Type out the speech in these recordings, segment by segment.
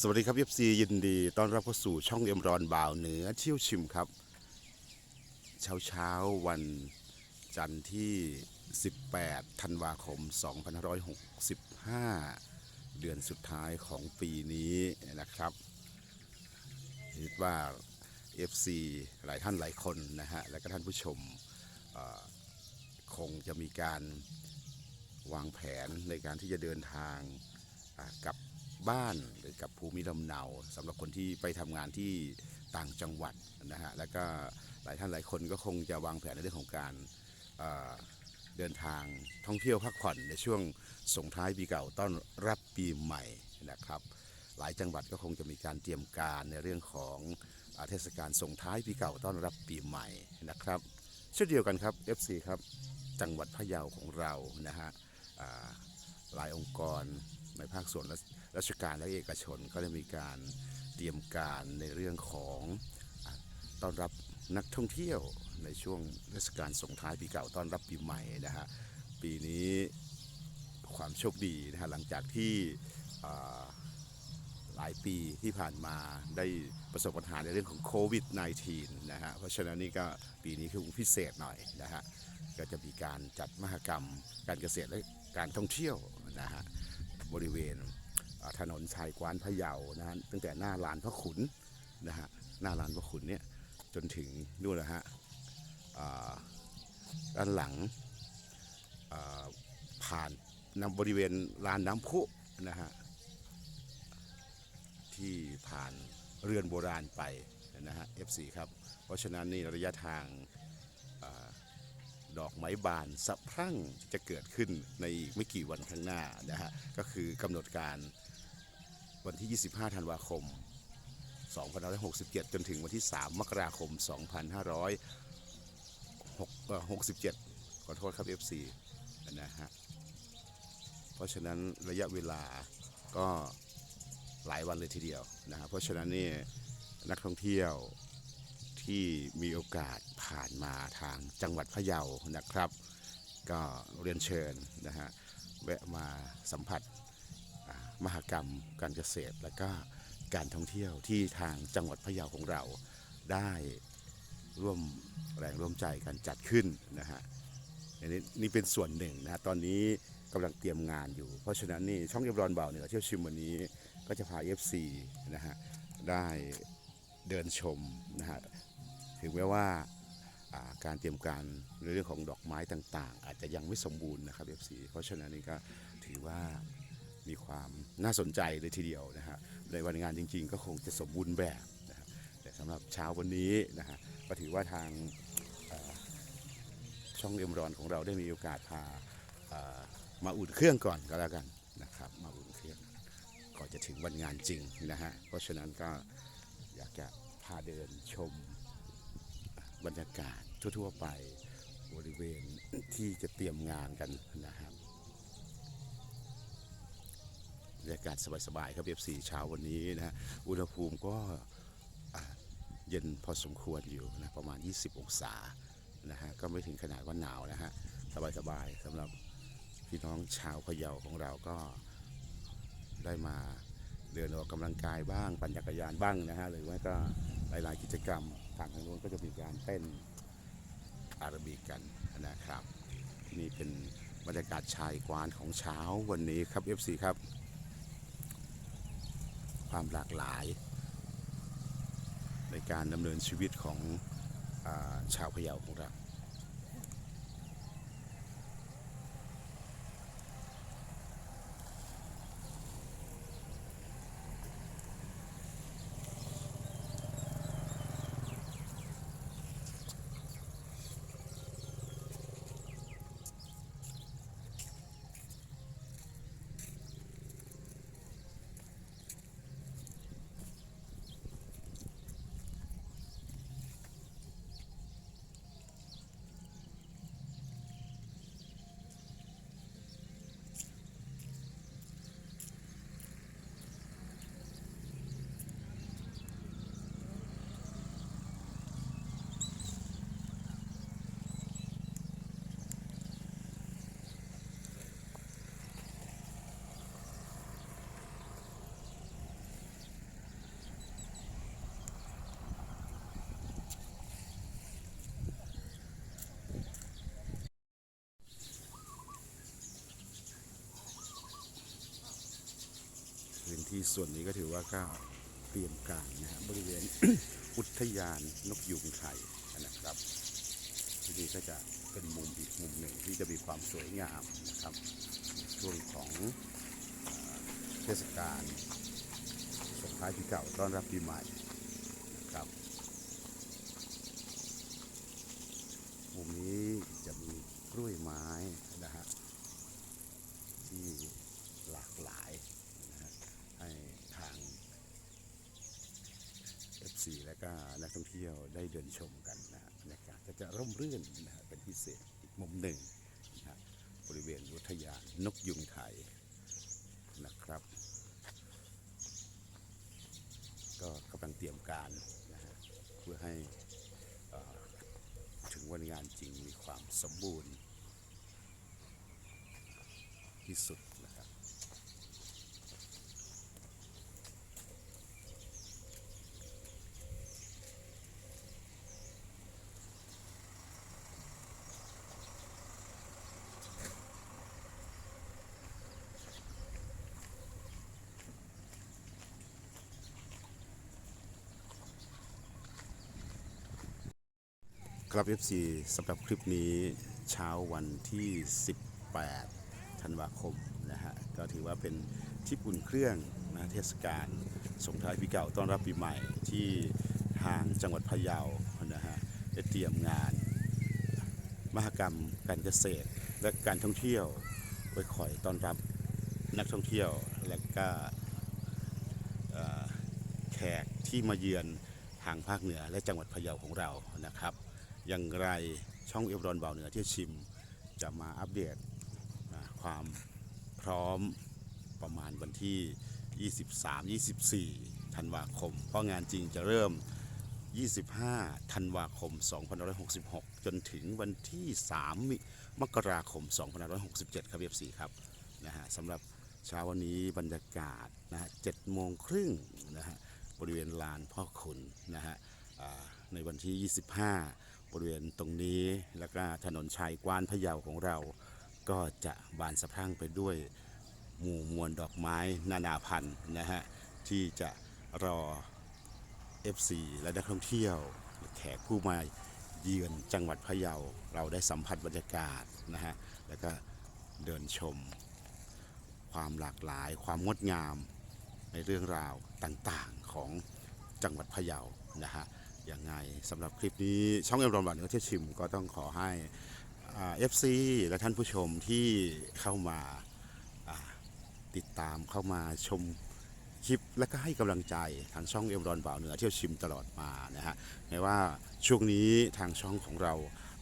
สวัสดีครับเอฟซียินดีต้อนรับเข้าสู่ช่องเอ็มรอนบ่าวเหนือเที่ยวชิมครับ เช้าเช้าวันจันทร์ที่ 18 ธันวาคม 2565 เดือนสุดท้ายของปีนี้นะครับคิดว่า FC หลายท่านหลายคนนะฮะ และก็ท่านผู้ชมคงจะมีการวางแผนในการที่จะเดินทางกับ บ้านหรือกับภูมิลำเนาสำหรับคนที่ไปทำงานที่ต่างจังหวัดนะฮะแล้วก็หลายท่านหลายคนก็คงจะวางแผนในเรื่องของการเอ่อเดินทางท่องเที่ยวพักผ่อนในช่วงส่งท้ายปีเก่าต้อนรับปีใหม่นะครับ หลายจังหวัดก็คงจะมีการเตรียมการในเรื่องของอาเทศกาลส่งท้ายปีเก่าต้อนรับปีใหม่นะครับ เช่นเดียวกันครับ FC ครับจังหวัดพะเยาของเรานะฮะอ่าหลายองค์กรในภาคส่วนราช ราชการและเอกชนก็ได้มีการเตรียมการในเรื่องของต้อนรับนักท่องเที่ยวในช่วงเทศกาลส่งท้ายปีเก่าต้อนรับปีใหม่นะฮะปีนี้ความโชคดีนะฮะหลังจากที่หลายปีที่ผ่านมาได้ประสบปัญหาในเรื่องของโควิด -19 นะฮะเพราะฉะนั้นนี่ก็ปีนี้คือพิเศษหน่อยนะฮะก็จะมีการจัดมหกรรม การเกษตรและการท่องเที่ยวนะฮะบริเวณ ถนนชายกวานพะเยานะฮะตั้งแต่หน้าลานพระขุนนะฮะหน้าลานพระขุนเนี่ยจนถึงนู่นนะฮะด้านหลังผ่านนำบริเวณลานน้ำพุนะฮะที่ผ่านเรือนโบราณไปนะฮะ F4 ครับ เพราะฉะนั้นนี่ระยะทางา ดอกไม้บานสะพรั่งจะเกิดขึ้นในอีกไม่กี่วันข้างหน้านะฮะก็คือกำหนดการวันที่ 25 ธันวาคม 2567 จนถึงวันที่ 3 มกราคม 2567 ขอโทษครับ F4 นะฮะเพราะฉะนั้นระยะเวลาก็หลายวันเลยทีเดียวนะครับเพราะฉะนั้นนี่นักท่องเที่ยว ที่มีโอกาสผ่านมาทางจังหวัดพะเยานะครับ ก็เรียนเชิญนะฮะแวะมาสัมผัสอ่ามหกรรมการเกษตร และก็การท่องเที่ยวที่ทางจังหวัดพะเยาของเราได้ร่วมแรงร่วมใจกันจัดขึ้นนะฮะอันนี้นี่เป็นส่วนหนึ่งนะฮะตอนนี้กำลังเตรียมงานอยู่ เพราะฉะนั้นนี่ช่องเยบรอนเบาเนี่ยเที่ยวชิมวันนี้ก็จะพา FC นะฮะได้เดินชมนะฮะ ถึงแม้ว่าการเตรียมการในเรื่องของดอกไม้ต่าง ๆ อาจจะยังไม่สมบูรณ์นะครับ FC เพราะฉะนั้นนี่ก็ถือว่ามีความน่าสนใจเลยทีเดียวนะฮะในวันงานจริง ๆ ก็คงจะสมบูรณ์แบบนะฮะแต่สำหรับเช้าวันนี้นะฮะก็ถือว่าทางช่องเอ็มรอนของเราได้มีโอกาสพามาอุ่นเครื่องก่อนก็แล้วกันนะครับ มาอุ่นเครื่องก่อนจะถึงวันงานจริงนะฮะเพราะฉะนั้นก็อยากจะพาเดินชม บรรยากาศทั่วๆไปบริเวณที่จะเตรียมงานกันนะครับบรรยากาศสบายๆครับเอฟซีเช้าวันนี้นะฮะอุณหภูมิก็เย็นพอสมควรอยู่นะประมาณ 20 องศานะฮะก็ไม่ถึงขนาดว่าหนาวนะฮะสบายๆสำหรับพี่น้องชาวพะเยาของเราก็ได้มาเดินออกกำลังกายบ้างปั่นจักรยานบ้างนะฮะหรือว่าก็ ลายๆกิจกรรมทางทางนู้นก็จะมีการเต้นอาราบิกกันนะครับ นี่เป็นบรรยากาศชายกวานของเช้าวันนี้ครับ FC ครับ ความหลากหลาย ในการดำเนินชีวิตของอาชาวพะเยาของเรา ที่ส่วนนี้ก็ถือว่าก็เตรียมการนะฮะบริเวณอุทยานนกยุงไทยนะครับที่นี่ก็จะเป็นมุมอีกมุมหนึ่งที่จะมีความสวยงามนะครับช่วงของเอ่อเทศกาลส่งท้ายปีเก่าต้อนรับปีใหม่นะครับมุมนี้จะมีกล้วยไม้นะฮะที่หลากหลายนะฮะให้ทาง FC และก็นักท่องเที่ยวได้เดินชมกันนะฮะบรรยากาศก็จะร่มรื่นนะฮะเป็นพิเศษอีกมุมหนึ่งนะฮะบริเวณอุทยานนกยุงไทยนะครับ ก็กำลังเตรียมการนะฮะเพื่อให้ถึงวันงานจริงมีความสมบูรณ์ที่สุดนะ ครับครับ FC สำหรับคลิปนี้เช้าวันที่ 18 ธันวาคมนะฮะก็ถือว่าเป็นทริปอุ่นเครื่องนะเทศกาลส่งท้ายปีเก่าต้อนรับปีใหม่ที่ทางจังหวัดพะเยานะฮะได้เตรียมงาน มหกรรมการเกษตร และการท่องเที่ยวไว้คอยต้อนรับนักท่องเที่ยวและก็แขกที่มาเยือนทางภาคเหนือและจังหวัดพะเยาของเรานะครับ อย่างไรช่องเอฟรอนเบาเหนือที่ยวชิม จะมาอัปเดตความพร้อมประมาณวันที่ 23-24 ธันวาคม เพราะงานจริงจะเริ่ม 25 ธันวาคม 2566 จนถึงวันที่ 3มิมกราคม 2567 ครับเอฟซีครับนะฮะสำหรับเช้าวันนี้บรรยากาศนะฮะ7โมงครึ่งนะฮะบริเวณลานพ่อขุนนะฮะในวันที่ 25 บริเวณตรงนี้แล้วก็ถนนชัยกวานพะเยาของเรา ก็จะบานสะพรั่งไปด้วยหมู่มวลดอกไม้นานาพันธุ์นะฮะที่จะรอ FC และนักท่องเที่ยว แขกผู้มาเยือนจังหวัดพะเยาเราได้สัมผัสบรรยากาศนะฮะแล้วก็เดินชม ความหลากหลาย ความงดงามในเรื่องราวต่างๆของจังหวัดพะเยานะฮะ ยังไงสำหรับคลิปนี้ช่องเอ็มรอนหวานเนื้อเที่ยวชิมก็ต้องขอให้เอฟซีและท่านผู้ชมที่เข้ามาติดตามเข้ามาชมคลิปและก็ให้กำลังใจทางช่องเอ็มรอนบ่าวเหนือเที่ยวชิมตลอดมานะฮะแม้ว่าช่วงนี้ทางช่องของเรา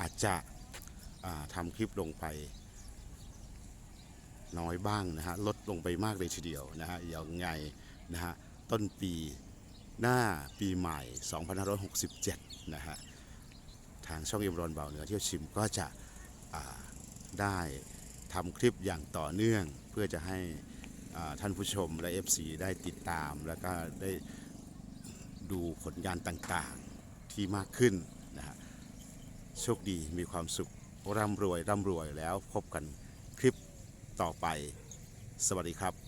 อาจจะอ่าทำคลิปลงไปน้อยบ้างนะฮะลดลงไปมากเลยทีเดียวนะฮะยังไงนะฮะต้นปี หน้าปีใหม่ 2567 นะฮะ ทางช่องเอ็มรอนเบาเหนือเที่ยวชิมก็จะได้ทำคลิปอย่างต่อเนื่อง เพื่อจะให้ท่านผู้ชมและ FC ได้ติดตาม แล้วก็ได้ดูผลงานต่างๆที่มากขึ้นนะฮะ โชคดีมีความสุขร่ำรวยร่ำรวยแล้วพบกันคลิปต่อไป สวัสดีครับ